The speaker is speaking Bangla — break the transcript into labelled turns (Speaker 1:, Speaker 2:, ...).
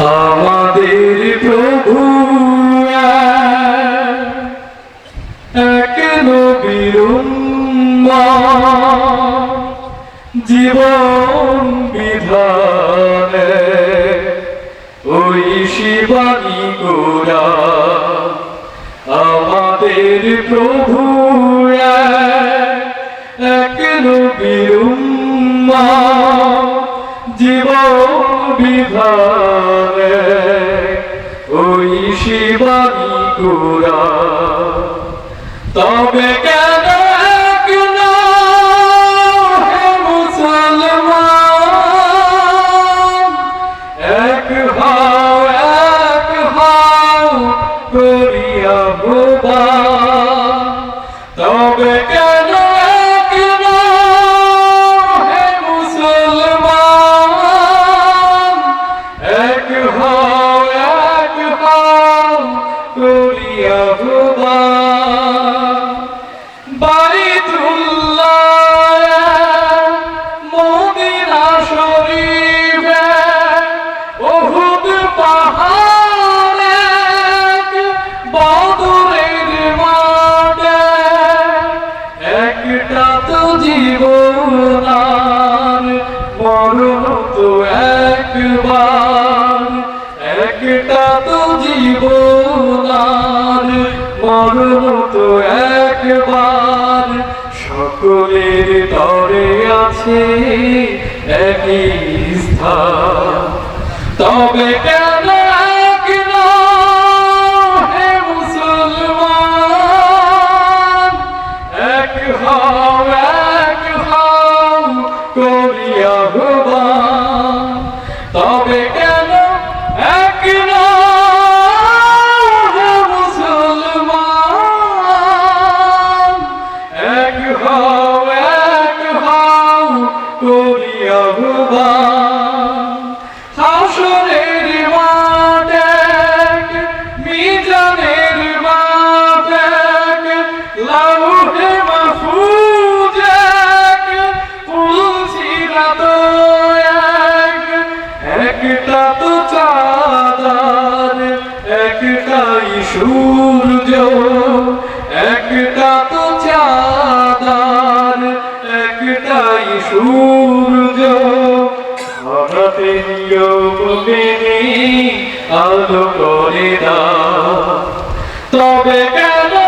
Speaker 1: আমাদের প্রভু এক নবীর জীবন বিধানে ওই শিবানী গোরা আমাদের প্রভু এক নবীর জীবন বিধানে ওই শিবানী গোরা তবে কেন মুসলমান? এক হও এক হও করিয়া ভোবা একবার। একটা তো জীবন মরণ তো একবার। সকলের তরে আছে একই স্থান। তবে কেন হে হও এক হও করিয়া ভগবান মাঠে, মিজানের মাঠে লাউহে মাহফুজে ফুলছিরাত এক, একটা তো চাঁদার, একটাই সূর্য। সূর্য আলো করে দাও। তবে কেন